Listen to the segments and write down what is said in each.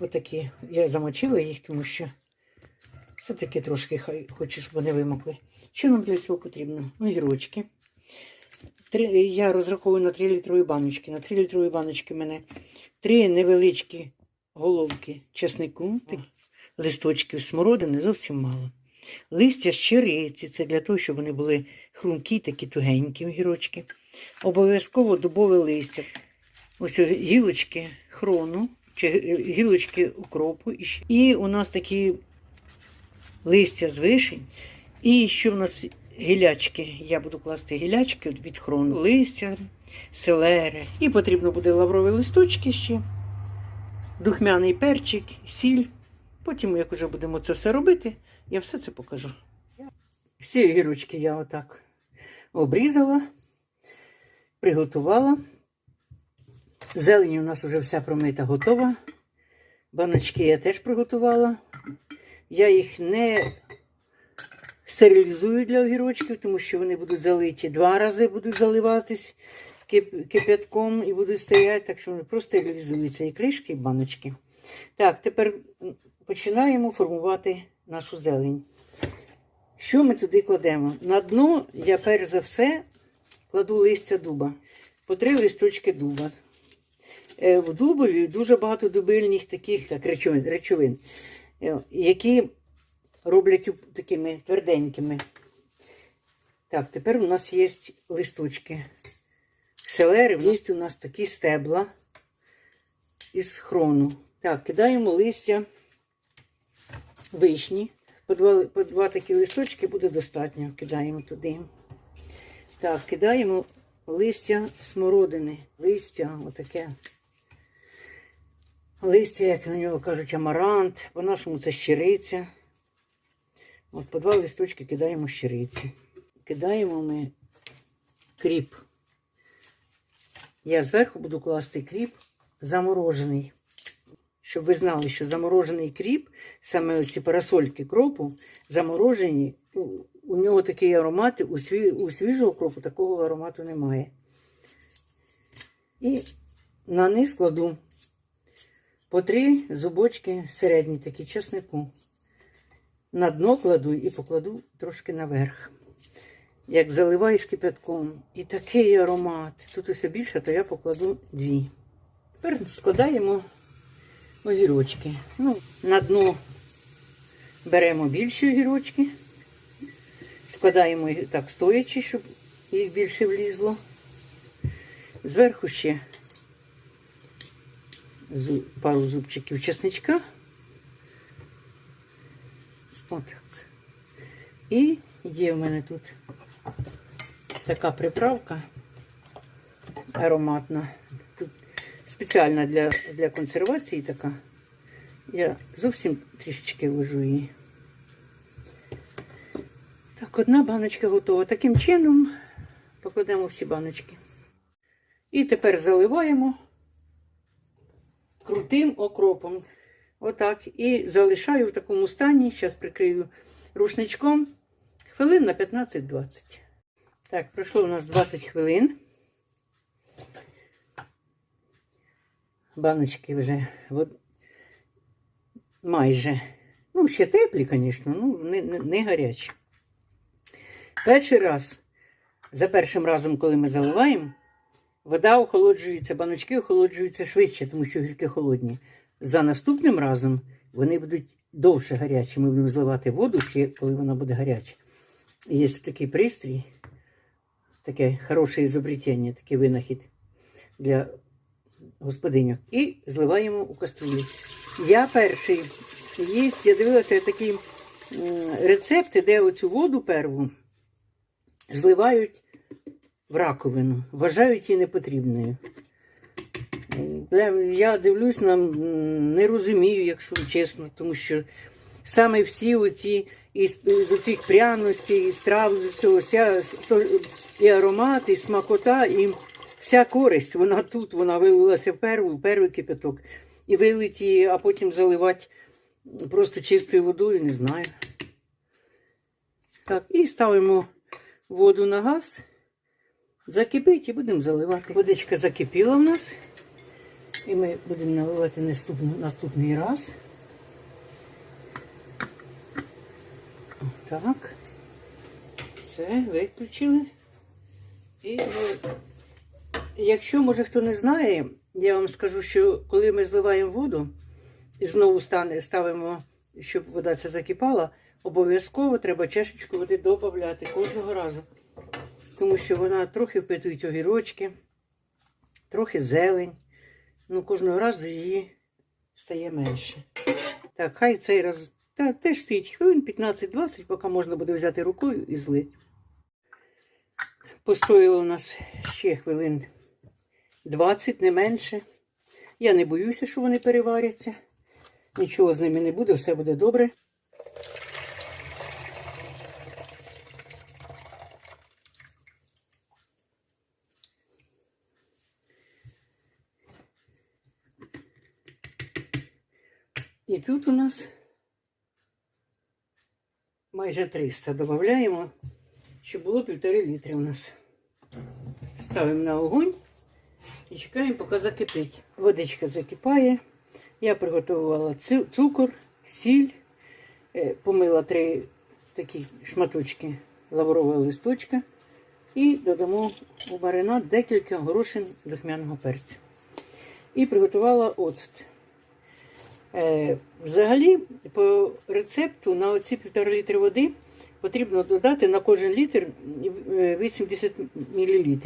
Отакі. Я замочила їх, тому що все-таки трошки хай хочу, щоб вони вимокли. Що нам для цього потрібно? Огірочки. Три, я розраховую на 3 літрові баночки. На 3 літрові баночки в мене три невеличкі головки чеснику, листочків смородини зовсім мало. Листя щириці, це для того, щоб вони були хрумкі, такі тугенькі огірочки. Обов'язково дубове листя. Ось гілочки хрону, гілочки укропу. І у нас такі листя з вишень. І що в нас гілячки? Я буду класти гілячки від хрону, листя, селери. І потрібно буде лаврові листочки ще, духмяний перчик, сіль. Потім, як вже будемо це все робити, я все це покажу. Всі огірочки я отак обрізала, приготувала. Зелень у нас вже вся промита готова. Баночки я теж приготувала. Я їх не стерилізую для огірочків, тому що вони будуть залиті два рази, будуть заливатись кип'ятком і будуть стояти, так що вони просто стерилізуються і кришки, і баночки. Так, тепер починаємо формувати нашу зелень. Що ми туди кладемо? На дно я перш за все кладу листя дуба, по три листочки дуба. Е, В дубові дуже багато дубильних таких так, речовин, речовин, е, які роблять такими тверденькими. Так, тепер у нас є листочки. Селери, є у нас такі стебла із хрону. Так, кидаємо листя вишні. По два, по два такі листочки буде достатньо. Кидаємо туди. Так, кидаємо листя смородини. Листя отаке. Листя, як на нього кажуть, амарант. По-нашому це щириця. От по два листочки кидаємо щириці. Кидаємо ми кріп. Я зверху буду класти кріп заморожений. Щоб ви знали, що заморожений кріп, саме оці парасольки кропу, заморожені, у, нього такий аромат, у, сві, у свіжого кропу такого аромату немає. І на низ кладу по три зубочки середні, такі чеснику. На дно кладу і покладу трошки наверх. Як заливаєш кипятком, і такий аромат. Тут усе більше, то я покладу дві. Тепер складаємо огірочки. Ну, на дно беремо більші огірочки, складаємо так стоячи, щоб їх більше влізло. Зверху ще пару зубчиків чесничка. Отак. І є в мене тут така приправка ароматна. Тут спеціальна для, для консервації така. Я зовсім трішечки вложу її. Так, одна баночка готова. Таким чином покладемо всі баночки. І тепер заливаємо крутим окропом. Отак. І залишаю в такому стані. Зараз прикрию рушничком. Хвилин на 15-20. Так, пройшло у нас 20 хвилин. Баночки вже от, майже. Ну, ще теплі, звісно, ну, не, не, не гарячі. Перший раз, за першим разом, коли ми заливаємо, вода охолоджується, баночки охолоджуються швидше, тому що гірки холодні. За наступним разом вони будуть довше гарячі. Ми будемо зливати воду ще, коли вона буде гаряча. І Є такий пристрій, таке хороше ізобретення, такий винахід для господиню. І зливаємо у каструлю. Я перший є, я дивилася такі рецепти, де оцю воду перву зливають в раковину, вважають її непотрібною. Е, Я дивлюсь, нам не розумію, якщо чесно, тому що саме всі оці із, з оцих пряностей, і страв, з цього, вся, і аромат, і смакота, і вся користь, вона тут, вона вилилася в перву, в перший кипяток. І вилить її, а потім заливати просто чистою водою, не знаю. Так, і ставимо воду на газ. Закипить і будемо заливати. Водичка закипіла в нас. І ми будемо наливати наступну, наступний раз. Так. Все, виключили. І якщо, може, хто не знає, я вам скажу, що коли ми зливаємо воду і знову ставимо, щоб вода ця закипала, обов'язково треба чашечку води додати кожного разу. Тому що вона трохи впитують огірочки, трохи зелень. Ну, кожного разу її стає менше. Так, хай цей раз та, теж стоїть хвилин 15-20, поки можна буде взяти рукою і злити. Постояло у нас ще хвилин 20, не менше. Я не боюся, що вони переваряться. Нічого з ними не буде, все буде добре. Тут у нас майже 300 додаємо, щоб було півтори літри у нас. Ставимо на огонь і чекаємо, поки закипить. Водичка закипає. Я приготувала цукор, сіль, е, помила три такі шматочки лаврового листочка і додамо у маринад декілька горошин духмяного перцю. І приготувала оцет. Е, взагалі, по рецепту на оці півтора літри води потрібно додати на кожен літр е, 80 мл.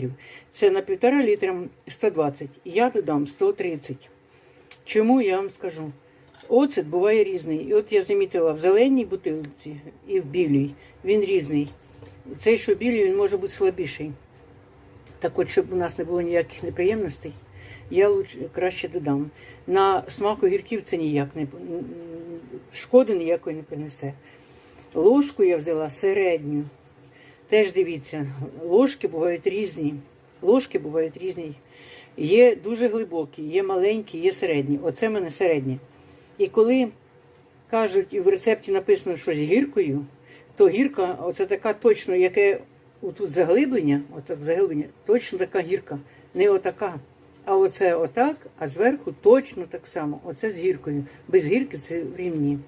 Це на півтора літра 120. Я додам 130. Чому я вам скажу? Оцет буває різний. І от я замітила в зеленій бутилці і в білій. Він різний. Цей, що білий, він може бути слабіший. Так от, щоб у нас не було ніяких неприємностей, я краще додам. На смак огірків це ніяк не шкоди ніякої не принесе. Ложку я взяла середню. Теж дивіться, ложки бувають різні. Ложки бувають різні. Є дуже глибокі, є маленькі, є середні. Оце в мене середні. І коли кажуть, і в рецепті написано щось гіркою, то гірка, оце така точно, яке тут заглиблення, отак заглиблення, точно така гірка, не отака. А оце отак, а зверху точно так само. Оце з гіркою. Без гірки це рівні.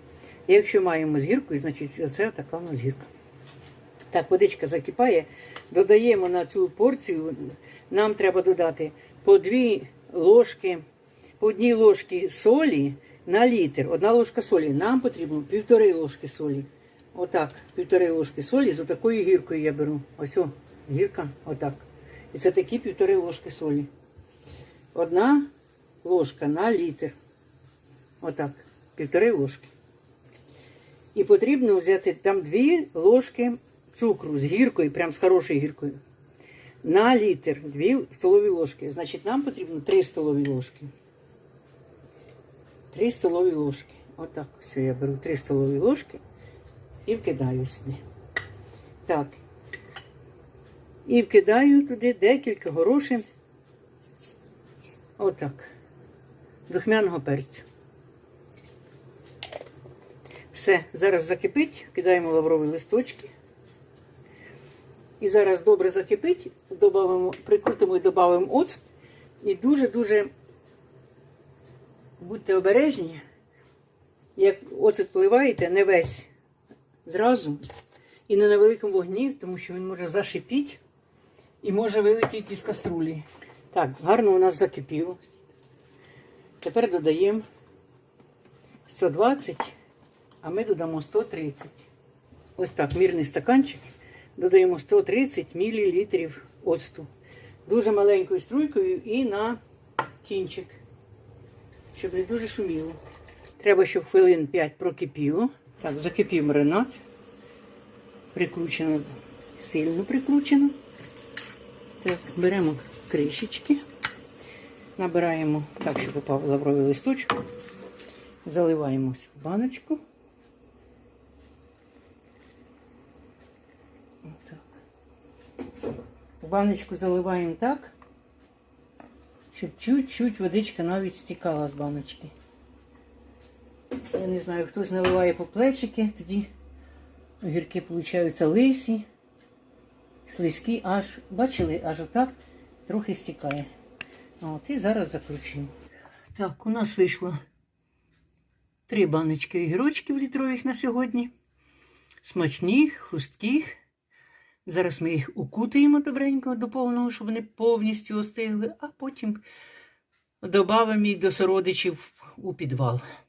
Якщо маємо з гіркою, значить оце така у нас гірка. Так, водичка закипає. Додаємо на цю порцію. Нам треба додати по дві ложки, по одній ложці солі на літр. Одна ложка солі. Нам потрібно півтори ложки солі. Отак, півтори ложки солі з отакою гіркою я беру. Ось о, гірка, отак. І це такі півтори ложки солі. Одна ложка на літр. Отак, півтори ложки. І потрібно взяти там дві ложки цукру з гіркою, прям з хорошою гіркою. На літр дві столові ложки. Значить, нам потрібно три столові ложки. Три столові ложки. Отак. Все, я беру три столові ложки і вкидаю сюди. Так. І вкидаю туди декілька горошин. Отак. Духмяного перцю. Все, зараз закипить, кидаємо лаврові листочки. І зараз добре закипить, добавимо, прикрутимо і додамо оцт. І дуже-дуже будьте обережні, як оцет поливаєте, не весь зразу і не на великому вогні, тому що він може зашипіти і може вилетіти із каструлі. Так, гарно у нас закипіло. Тепер додаємо 120, а ми додамо 130. Ось так, мірний стаканчик. Додаємо 130 мл оцту. Дуже маленькою струйкою і на кінчик, щоб не дуже шуміло. Треба, щоб хвилин 5 прокипіло. Так, закипів маринад. Прикручено, сильно прикручено. Так, беремо кришечки, набираємо так, щоб попав лавровий листочок, заливаємо в баночку. В баночку заливаємо так, щоб чуть-чуть водичка навіть стікала з баночки. Я не знаю, хтось наливає по плечики, тоді огірки получаються лисі, слизькі, аж, бачили, аж отак трохи стікає. От, і зараз закручуємо. Так, у нас вийшло три баночки огірочків літрових на сьогодні. Смачні, хрусткі. Зараз ми їх укутаємо добренько до повного, щоб вони повністю остигли, а потім додамо їх до сородичів у підвал.